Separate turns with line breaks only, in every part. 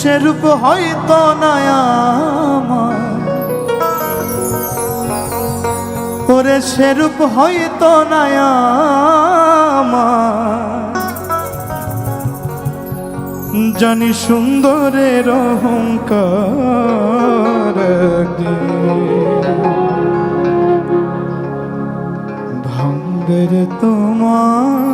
সে রূপ হয়তো নয়ামা। ওরে সেরূপ হয়তো নায়ামা। জানি সুন্দরের অহংকার ভাঙ্গের তোমার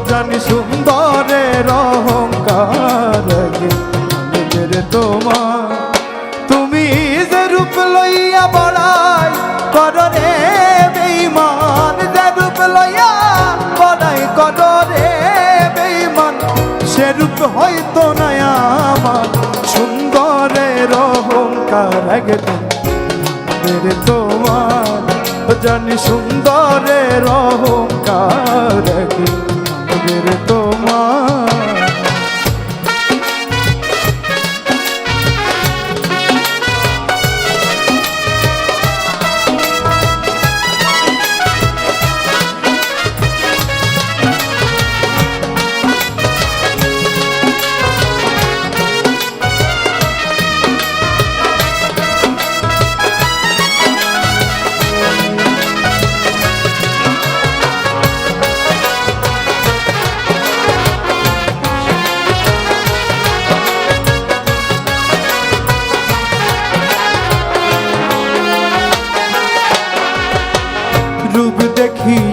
জানি সুন্দরের অহংকার আমাদের তোমার। তুমি যে রূপ লইয়া বড়াই কররে বেইমান যে রূপ লইয়া বড়াই কররে বেইমান সে রূপ হয়তো না আমার। সুন্দরের অহংকার একদিন আমাদের তোমার। জানি সুন্দরের অহংকার একদিন আমাদের তোমার।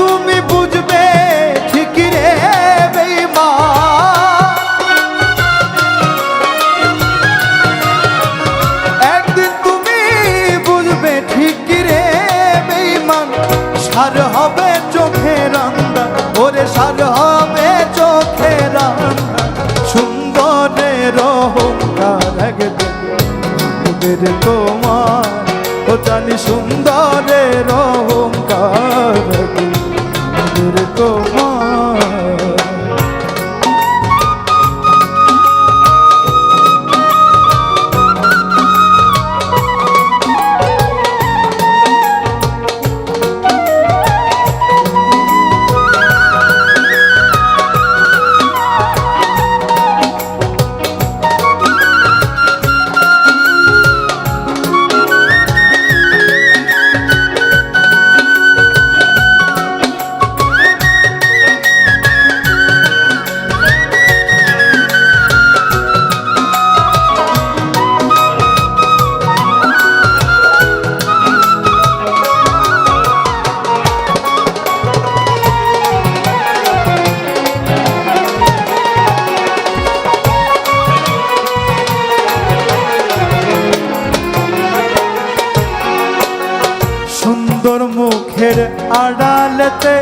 তুমি বুঝবে ঠিক রে বেঈমান। একদিন তুমি বুঝবে ঠিক রে বেঈমান। সার হবে চোখের আন্দা ওরে সার হবে চোখের আন্দা সুন্দরের অহংকার একদিন তোমার। ও জানি সুন্দরের মুখের আড়ালেতে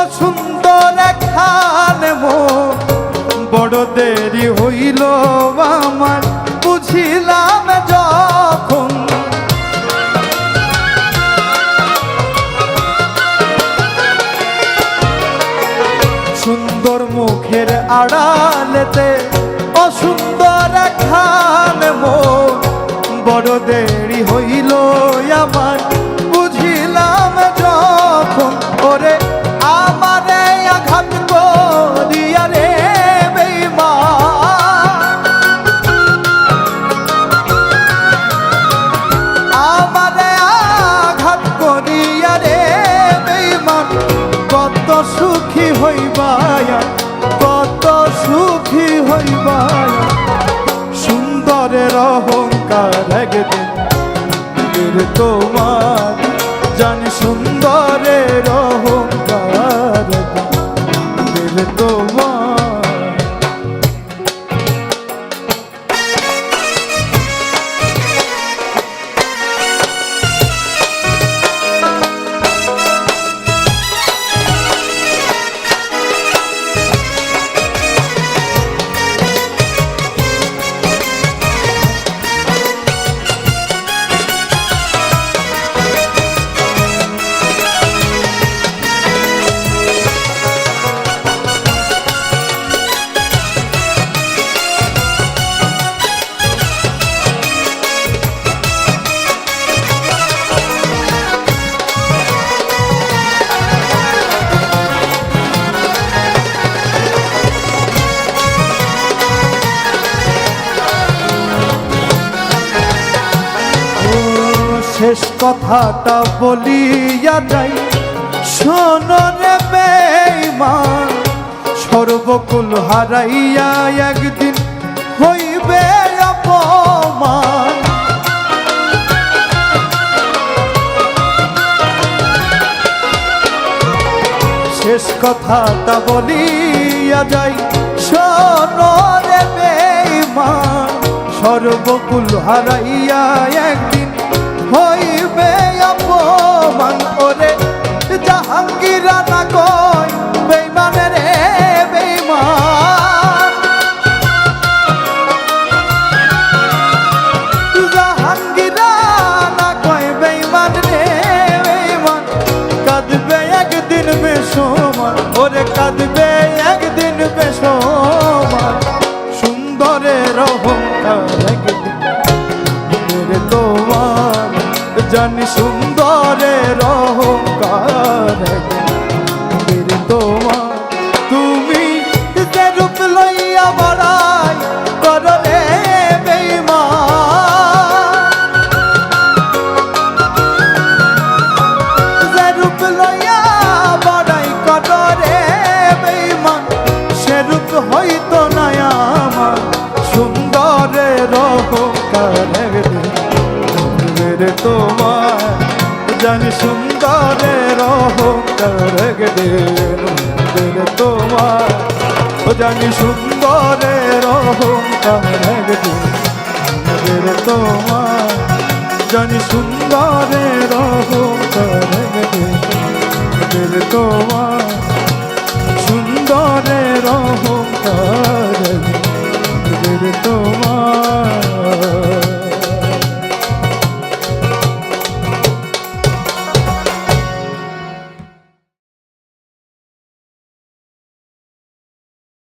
অসুন্দর খান বড় দেরি হইল আমার, বুঝিলাম যখন। সুন্দর মুখের আড়ালেতে অসুন্দর খান বড় দেরি হইল আমার হইবায়া কত সুখী হইবায়া। সুন্দরের অহংকার একদিন তোমার জানি সুন্দরের অহংকার। শেষ কথাটা বলিয়া যাই। শোনরে বেঈমান, সর্বকুল হারাইয়া একদিন হইবে অপমান। শেষ কথাটা বলিয়া যাই। শোনরে বেঈমান, সর্বকুল হারাইয়া একদিন হইবে অপমান ওরে জাহাঙ্গীরা না কয় বেঈমান রে বেঈমান। জাহাঙ্গীরা না কয়, বেঈমান রে বেঈমান। কাঁদবে একদিন বেসমান ওরে কাঁদবে একদিন বেসমান সুন্দরের অহংকার জানি সুন্দরের অহংকার। জানি সুন্দরের অহংকার রে তোমার। জানি সুন্দরের অহংকার রে তোমার। জানি সুন্দরের অহংকার দিল তোমার। সুন্দরের অহংকার দিল তোমার।